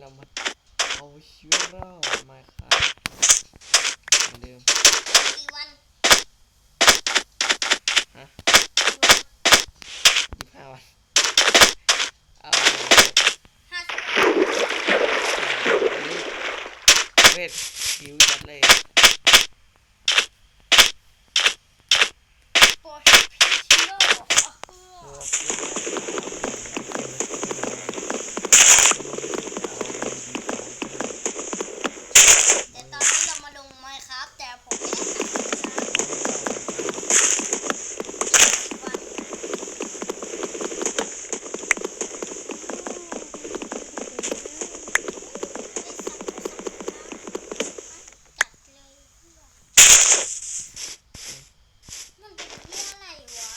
เรามาเอาชีวิตรอดมาครับเหมือนเดิมกี่วันฮะกี่วันยี่ห้าวันเอาห้าสิบเวทคิวจัดเลย โปรพิชิโร่ เออเอา แต่ตอนนี้เรามาลงไมค์ครับ แต่ผมไม่ได้ใส่วันจัดเลยมันเป็นเรื่องอะไรวะ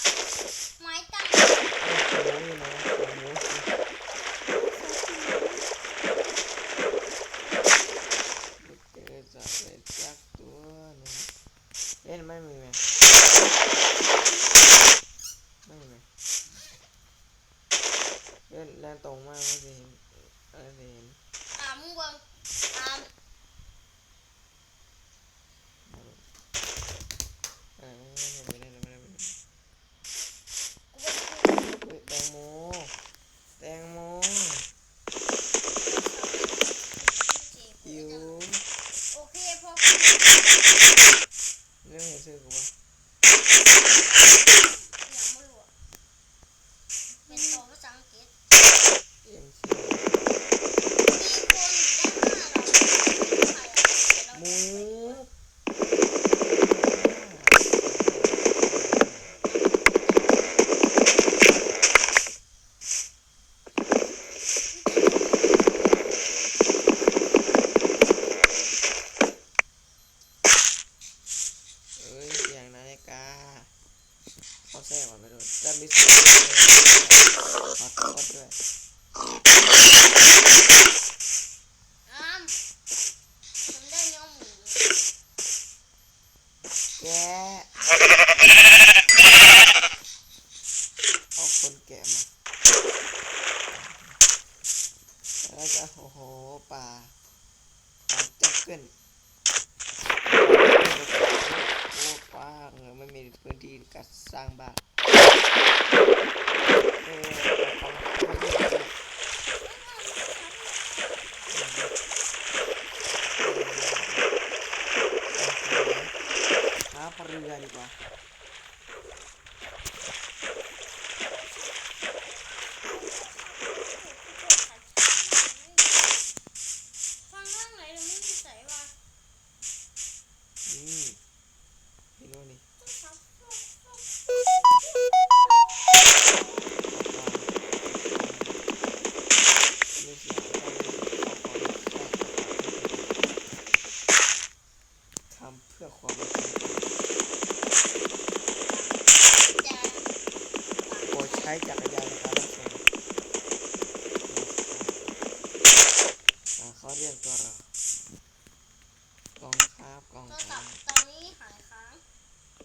ไม้ตั้ง โอ้โหนะโอ้โห เจอจับเลยักตัวนึงเล่นไม่มีไหมไม่มีไหมเล่นแล่นตรงมากไม่เห็นอะไรเคยเห็นอ่ามึงวางอ่า เออไม่ได้ไม่ได้ไม่ได้ กูไปดู เฮ้ยแตงโมแตงโมอิว โอเคพ อเรื่องเห็นซื้อกูวะ อย่างไม่รู้อะเป็นตัวภาษาอังกฤษ เอ็มซี มีคนอยู่ด้านหน้าเราใครอะ หมูเอ้ยเสียง นาฬิกาเขาแทรกก่อนไปดูจะมีเสียงขอโทษด้วยอ้ามผมได้เนื้อหมูแกะเอาคนแกะมาแล้วก็โอ้โหป่าป่าจังเกิลโอ้กว้างเลยไม่มีพื้นที่ การสร้างบ้านเออเอาของเอาของหาปลาเรือดีกว่า ใช้จักรยานในการรับชมอ่าเขาเรียกตัวเรากองคาบกอง โทร คา ศั บ พท์ตอนนี้หายค้าง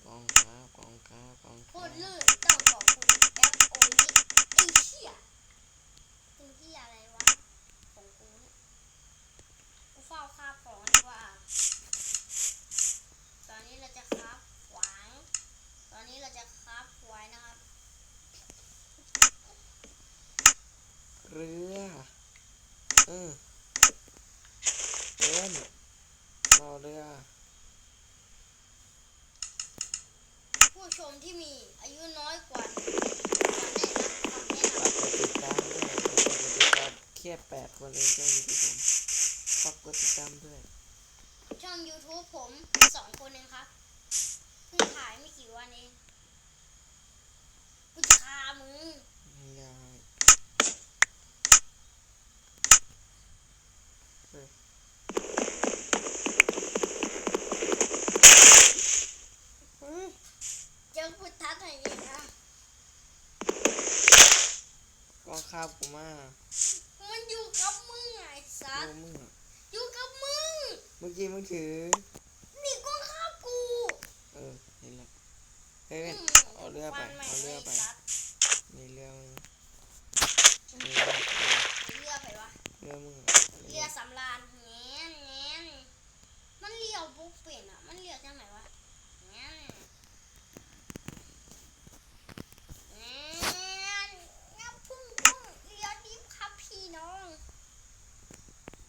กองคาบกองคาบกอง โค คา ตร บ ลื่นต้องขอบคุณแอปโอนิไอ้เชี่ยเป็นที่อะไรวะของกูเนี่ยกูเฝ้าคาบของดีกว่า ตอนนี้เราจะคาบขวาง ตอนนี้เราจะคาบไว้นะครับ เรือเออเอ็นรอเรือ ผู้ชมที่มีอายุน้อยกว่าหนึ่งปีควรได้รับคำแนะนฝากกดติดตามด้วยฝากกดติดตามแค่แปดคนเองช่องยูทูบผมฝากกดติดตามด้วยำช่อง YouTube ผมสองคนเองครับเพิ่งถ่ายไม่กี่วันเองกูจะฆ่ามึง ไม่ได้เฮ้ยเฮ้ย เจอพุทธัศน์อย่างนี้นะ กองคาบกูมา มันอยู่กับมึงไงสัส ดูมึงอะ อยู่กับมึง เมื่อกี้มึงถือนี่ก็ฆ่ากูเออเห็นแล้วเฮ้ยมเอาเรือไปฟันแม่งเอาเรือไปลยสัสนี่เรือมึงเเรือรือไปวะเรือมึงอะเ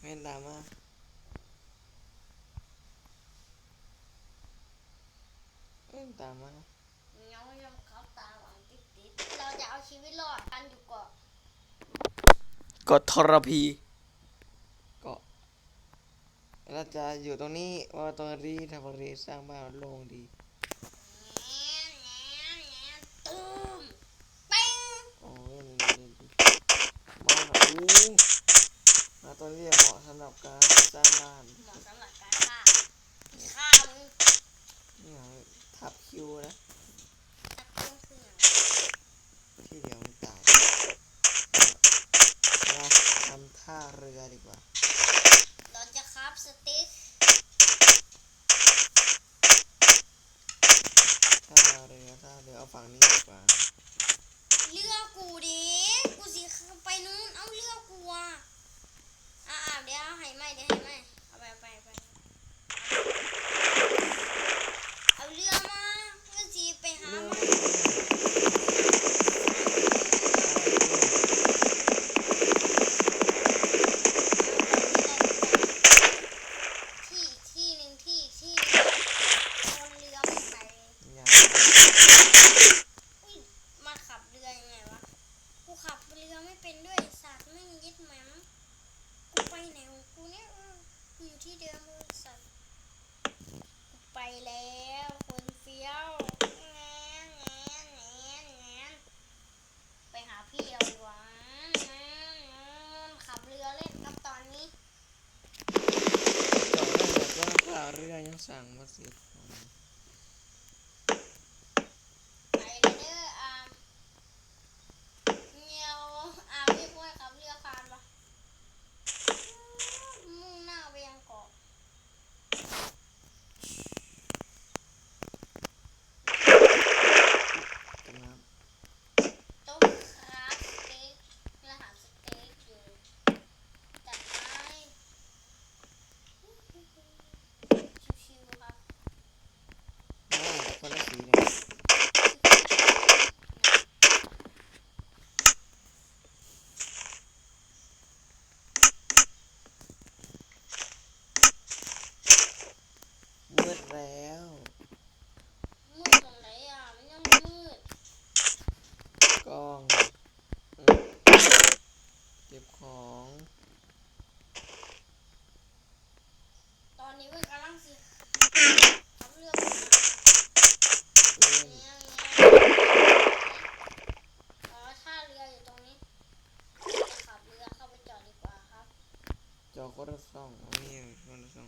ให้ตามมาเอ้ย ตามมาเงายังเขาตาหวังติดติดๆเราจะเอาชีวิตรอดกันอยู่เกาะกดทรพีเกาะเราจะอยู่ตรงนี้ว่าตรงนี้ทำบริสร้างบ้านโล่งดีแง่แง่แง่ตูมเป้งโอ้ยนี่นี่นี่บ้านอะอู้มาตอนนี้เหมาะสำหรับการสร้างบ้านเหมาะสำหรับการฆ่าฆ่ามึงนี่ไงทับ คิวนะสักเครื่องเครื่องที่เดียวมันตายมาทำท่าเรือดีกว่า เราจะคราฟสติ๊กท่าเรือท่าเรือเอาฝั่งนี้ดีกว่า เลือกกูดิกูสิไปนู้นเอาเลือกกูอะอ่าเดี๋ยวให้ไหมเดี๋ยวให้ไหมเอาไปเอาไปเอาไปเอาเรือมาเพื่อสิไปหา เรือ มันที่อีกที่หนึ่งที่อีกที่หนึ่งคนเรือมันไป อย่า อุ้ยมาขับเรือยังไงวะ กูขับเรือไม่เป็นด้วยสัตว์ไม่งยึดแหมมกูไปไหนของกูเนี่ยเออกูอยู่ที่เดิมเลยสัตว์ กูไปแล้วคนเฟี้ยวแงนแงนแงนแงนไปหาพี่เราดีกว่าแงนแงนขับเรือเล่นครับตอนนี้ จอดได้แต่ว่าท่าเรือยังสั่งมาสิ ไปเลยเด้ออามเงียวอามพี่พูดขับเรือคานปะมุ่งหน้าไปยังเกาะ กำลัง ต้มครับสเต็กรหัสสเต็กอยู่จัดไปชิวๆครับ อ๋อคนละสีเนี่ยมืดแล้ว มืดตรงไหนอะมันยังมืด กล้องอืมเก็บ ของตอนนี้เพิ่งกำลังสิขับเรือไปเล่นเงี้ยเงี้ยอ๋อท่าเรืออยู่ตรงนี้จะขับเรือเข้าไปจอดดีกว่าครับ จอคนละสองเอานี่คนละสอง